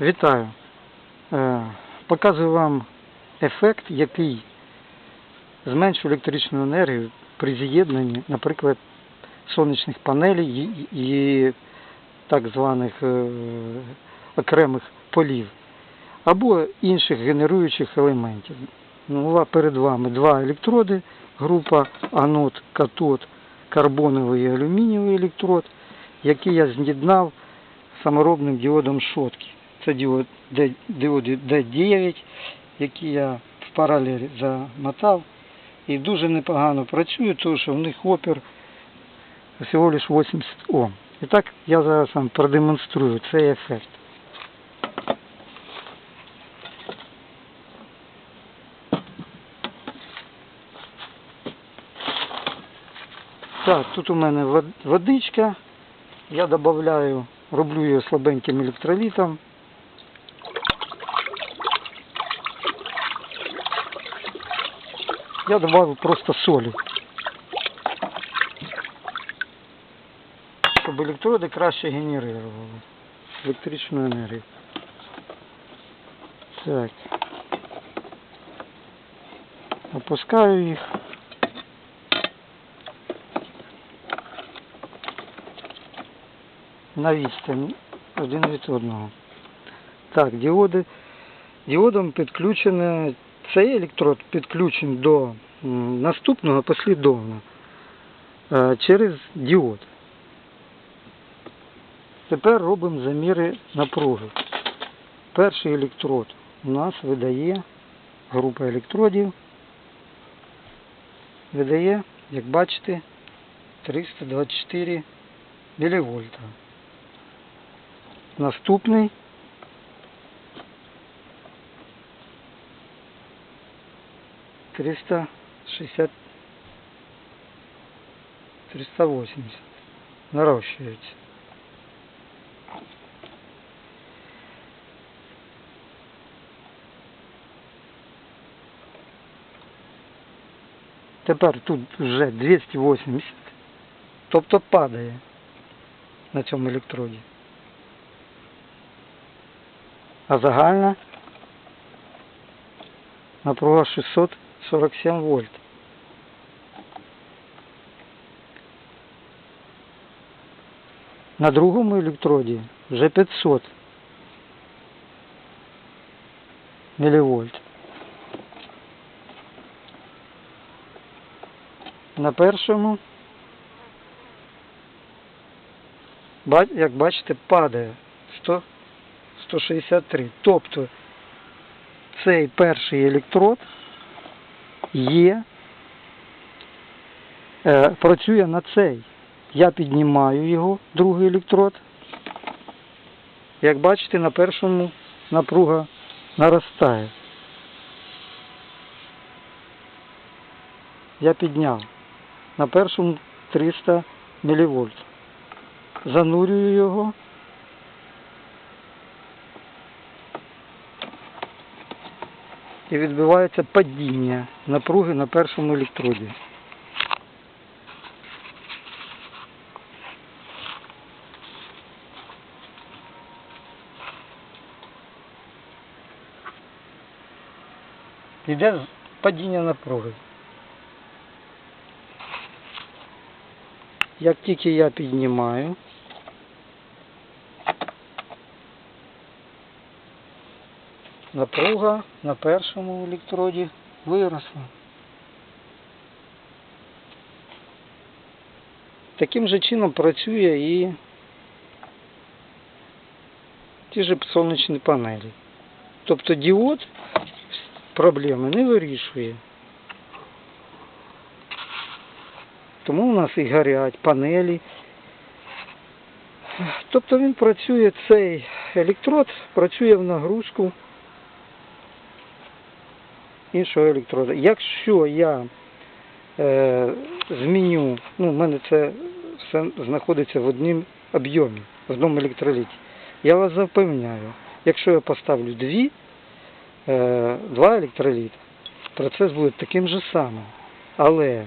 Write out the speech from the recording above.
Вітаю. Е, Показую вам ефект, який зменшує електричну енергію при з'єднанні, наприклад, сонячних панелей і, так званих е, окремих полів або інших генеруючих елементів. Ну, перед вами два електроди, група анод, катод, карбоновий і алюмінієвий електрод, які я з'єднав саморобним діодом шотки. Це діоди D9, які я в паралелі замотав. І дуже непогано працює, тому що в них опір всього лиш 80 Ом. І так я зараз вам продемонструю цей ефект. Так, тут у мене водичка. Я додаю, роблю її слабеньким електролітом. Я добавив просто солі. Щоб електроди краще генерували електричну енергію. Так. Опускаю їх. на один від одного. Так, діоди. Діодом підключено, цей електрод підключений до наступного послідовно е, через діод. Тепер робимо заміри напруги. Перший електрод у нас видає група електродів. Видає, як бачите, 324 мілівольта. Наступний триста шестьдесят триста восемьдесят нарощується. Тепер тут вже 280, тобто падає на цьому електроді. А загальна напруга 647 вольт. На другому електроді вже 500 мілівольт. На першому, як бачите, падає 100 163. Тобто цей перший електрод є, е, працює на цей. Я піднімаю його, другий електрод. Як бачите, на першому напруга наростає. Я підняв. На першому 300 мВ. Занурюю його. І відбувається падіння напруги на першому електроді. Йде падіння напруги. Як тільки я піднімаю, напруга на першому електроді виросла. Таким же чином працює і ті ж сонячні панелі. Тобто діод проблеми не вирішує. Тому у нас і горять панелі. Тобто він працює, цей електрод працює в нагрузку іншого електроду. Якщо я е, зміню, ну в мене це все знаходиться в одному об'ємі, в одному електроліті, я вас запевняю, якщо я поставлю дві, е, два електроліти, процес буде таким же самим. Але